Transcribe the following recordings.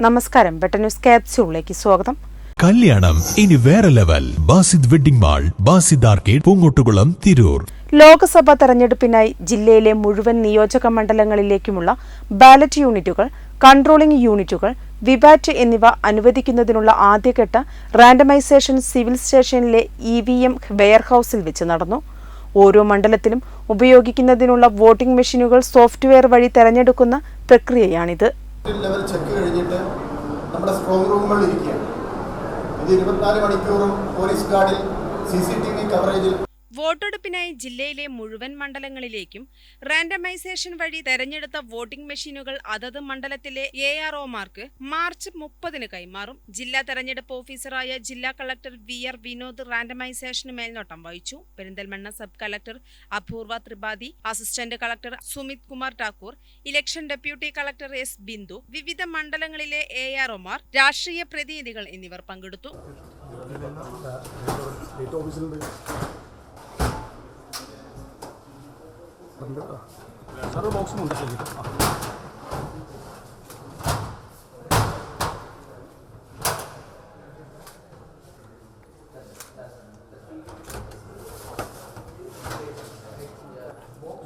നമസ്കാരം. ബെട്ട ന്യൂസ് ക്യാപ്സ്യൂളിലേക്ക് സ്വാഗതം. കല്യാണം. ഇനി വേറെ level. Basid wedding mall Basid arcade Poongottukulam Tirur. Lok Sabha തെരഞ്ഞെടുപ്പിനായി ജില്ലയിലെ മുഴുവൻ നിയോജക മണ്ഡലങ്ങളിലേക്കുമുള്ള ബാലറ്റ് യൂണിറ്റുകൾ കൺട്രോളിംഗ് യൂണിറ്റുകൾ വിബാറ്റ് എന്നിവ അനുവദിക്കുന്നതിനുള്ള ആദ്യഘട്ട randomisation civil station E V M വെയർഹൌസിൽ വെച്ച് നടന്നു. ഓരോ മണ്ഡലത്തിലും ഉപയോഗിക്കുന്നതിനുള്ള വോട്ടിംഗ് മെഷീനുകൾ സോഫ്റ്റ്വെയർ വഴി തെരഞ്ഞെടുക്കുന്ന പ്രക്രിയയാണിത്. ലെവൽ ചെക്ക് നമ്മുടെ റൂമുകളിൽ ഇരിക്കുകയാണ് ഇത് ഇരുപത്തിനാല് മണിക്കൂറും പോലീസ് ഗാർഡിൽ സി സി ടി വി കവറേജിൽ വോട്ടെടുപ്പിനായി ജില്ലയിലെ മുഴുവൻ മണ്ഡലങ്ങളിലേക്കും റാൻഡമൈസേഷൻ വഴി തെരഞ്ഞെടുത്ത വോട്ടിംഗ് മെഷീനുകൾ അതത് മണ്ഡലത്തിലെ എ ആർ ഒമാർക്ക് മാർച്ച് മുപ്പതിന് കൈമാറും. ജില്ലാ തെരഞ്ഞെടുപ്പ് ഓഫീസറായ ജില്ലാ കളക്ടർ വി ആർ വിനോദ് റാൻഡമൈസേഷന് മേൽനോട്ടം വഹിച്ചു. Perinthalmanna sub collector Apoorva Tripathi assistant collector Sumit Kumar Thakur election deputy collector S Bindu വിവിധ മണ്ഡലങ്ങളിലെ എ ആർ ഒമാർ രാഷ്ട്രീയ പ്രതിനിധികൾ എന്നിവർ പങ്കെടുത്തു. 건데가 자로 먹으면 돼 여기.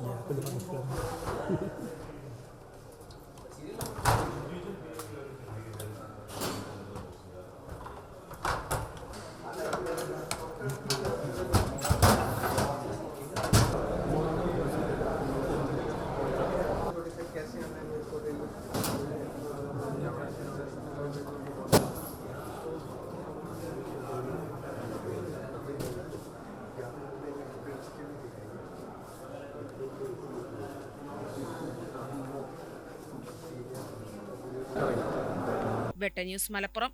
예, 그대로 먹 വെട്ട ന്യൂസ് മലപ്പുറം.